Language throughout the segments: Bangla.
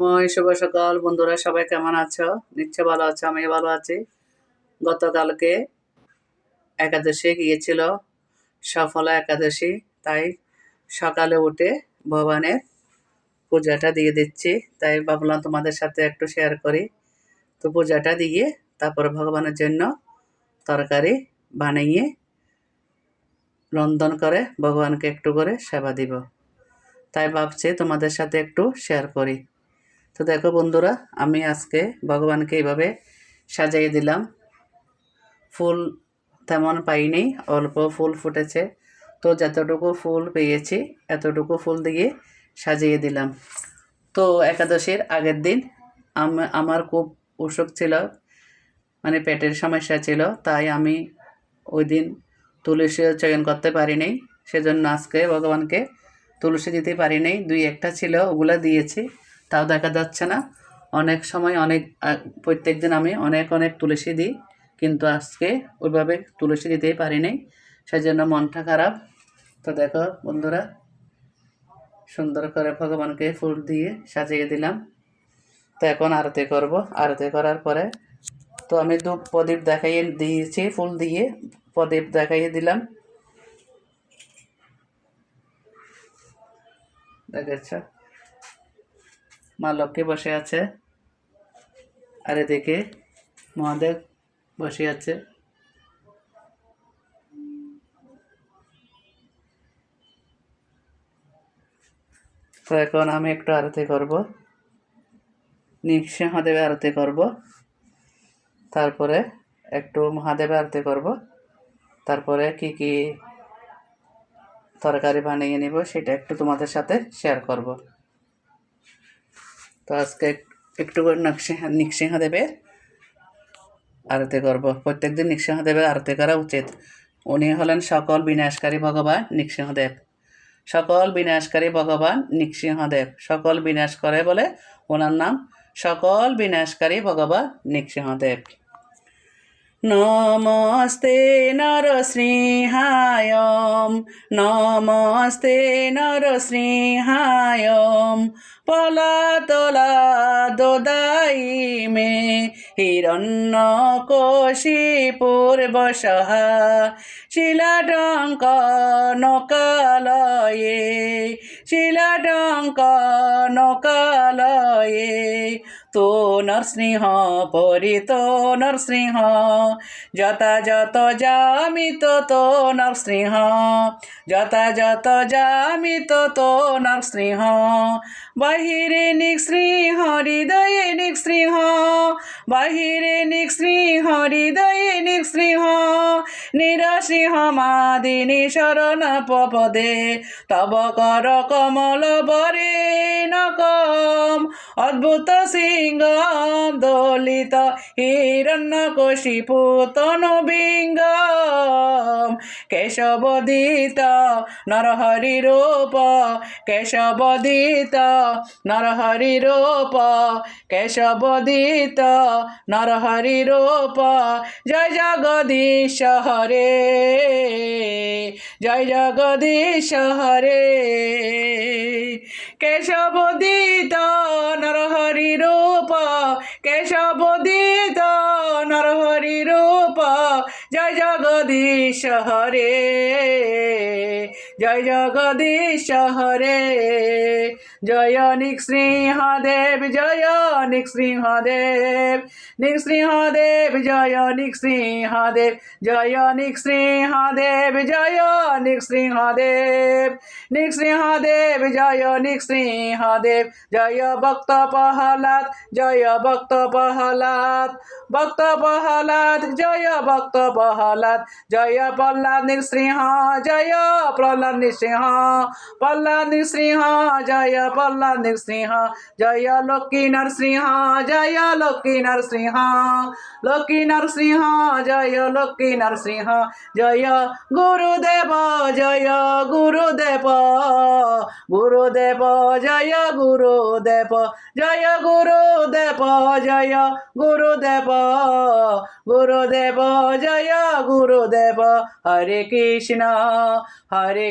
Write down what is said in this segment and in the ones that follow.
মই শুভ সকাল। বন্ধুরা, সবাই কেমন আছো? নিশ্চয় ভালো আছো আমি ভালো আছি। গতকালকে একাদশী গিয়েছিল, সফলা একাদশী, তাই সকালে উঠে ভগবানের পূজাটা দিয়ে দিচ্ছি। তাই ভাবলাম তোমাদের সাথে একটু শেয়ার করি। তো পূজাটা দিয়ে তারপরে ভগবানের জন্য তরকারি বানিয়ে রন্ধন করে ভগবানকে একটু করে সেবা দিব। তাই ভাবছি তোমাদের সাথে একটু শেয়ার করি। তো দেখো বন্ধুরা, আমি আজকে ভগবানকে এইভাবে সাজিয়ে দিলাম। ফুল তেমন পাইনি, অল্প ফুল ফুটেছে। তো যতটুকু ফুল পেয়েছি, এতটুকু ফুল দিয়ে সাজিয়ে দিলাম। তো একাদশীর আগের দিন আম- আমার খুব অসুখ ছিল মানে পেটের সমস্যা ছিল, তাই আমি ওই দিন তুলসী চয়ন করতে পারিনি। সেজন্য আজকে ভগবানকে তুলসী দিতে পারিনি। দুই একটা ছিল, ওগুলো দিয়েছি। তাও দেখা যাচ্ছে না। অনেক সময় অনেক প্রত্যেক দিন আমি অনেক অনেক তুলসী দিই, কিন্তু আজকে ওইভাবে তুলসী দিতেই পারিনি সেজন্য মনটা খারাপ। তো দেখো বন্ধুরা, সুন্দর করে ভগবানকে ফুল দিয়ে সাজিয়ে দিলাম। তো এখন আরতি করব। আরতি করার পরে তো আমি ধূপ প্রদীপ দেখাইয়ে দিয়েছি, ফুল দিয়ে প্রদীপ দেখাইয়ে দিলাম। দেখেছ মা লক্ষ্মী বসে আছে। আর এদিকে মহাদেব বসে আছে। তো এখন আমি একটু আরতি করব। নৃসিংহদেবে আরতি করব। তারপরে একটু মহাদেবে আরতি করব। তারপরে কি কি তরকারি বানিয়ে নিব সেটা একটু তোমাদের সাথে শেয়ার করব। তো আজকে একটু করে নৃসিংহ নৃসিংহদেবের আরতি করব। প্রত্যেকদিন নৃসিংহদেবের আরতি করা উচিত। উনি হলেন সকল বিনাশকারী ভগবান নৃসিংহদেব সকল বিনাশকারী ভগবান নৃসিংহদেব সকল বিনাশ করে বলে ওনার নাম সকল বিনাশকারী ভগবান নৃসিংহদেব নমস্তে নরসিংহায় নমস্তে নরসিংহায় পলাতলা দোদাই মে হিরণ্য কোশিপুর্বশহা শিলাটঙ্ক নকালয়ে শিলাটঙ্ক নকালয়ে তো নরসিংহ, পরিত নরসিংহ, যথাযথ জামিত তো নরসিংহ, যথাযথ জামিত তো নরসিংহ বাহিরে নিঃসৃহ হৃদয়ে নিঃসৃহ বাহিরে নিঃসৃহ হৃদয়ে নিঃসৃহ নিরসিংহ মাদিনী শরণ পদে তব কর কমল বরে নকম, অদ্ভুত সিংহ দলিত হিরণ্য কশিপু তনবিঙ্গম কেশবদিত নরহরি রূপ, কেশবদিত নরহরি রূপ, কেশবদিত নরহরি রূপ। জয় জগদীশ হরে। জয় জগদীশ হরে। কেশবদিত নরহরি রূপ। কেশবদিত নরহরি রূপ। জয় জগদীশ হরে। জয় জগদীশ হরে জয় নৃসিংহদেব জয় নৃসিংহদেব নৃসিংহদেব জয় নৃসিংহদেব জয় নৃসিংহদেব জয় নৃসিংহদেব নৃসিংহদেব জয় নৃসিংহদেব জয় ভক্ত প্রহ্লাদ জয় ভক্ত প্রহ্লাদ ভক্ত প্রহ্লাদ জয় ভক্ত প্রহ্লাদ জয় প্রহ্লাদ নৃসিংহ জয় প্রহ্লাদ पल्ला नृसिंह पल्ला नृसिंह जय पल्ला नृसिंह जय लोकी नरसिंह, जय लोकी नरसिंह लोकी नरसिंह, जय लोकी नरसिंह, जय गुरुदेव जय गुरुदेव गुरुदेव, जय गुरुदेव जय गुरुदेव जय गुरुदेव गुरुदेव, जय गुरुदेव, हरे कृष्ण, हरे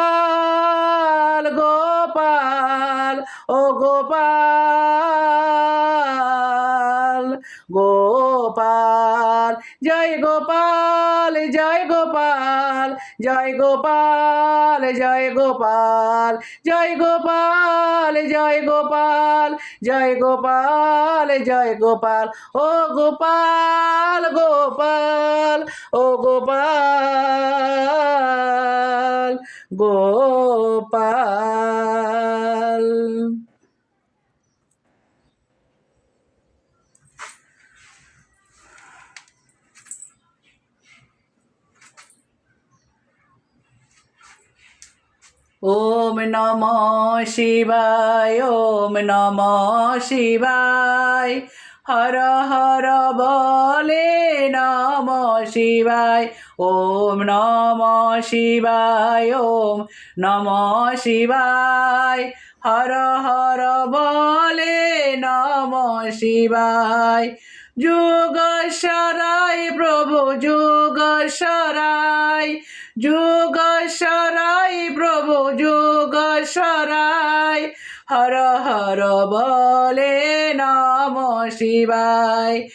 গোপাল গোপাল, ও গোপাল গোপাল, জয় গোপাল জয় গোপাল জয় গোপাল জয় গোপাল জয় গোপাল জয় গোপাল জয় গোপাল জয় গোপাল, ও গোপাল গোপাল, ও গোপাল গোপাল। ওম নম শিবায় ওম নম শিবায়। হর হর বলে নম শিবায়, ওম নম শিবায়, ওম নম শিবায়। হর হর বলে নম শিবায়, যুগ সরাই প্রভু, যুগ সরাই যুগ সরাই প্রভু, যুগ সরাই। হর হর বলে নম শিবায়।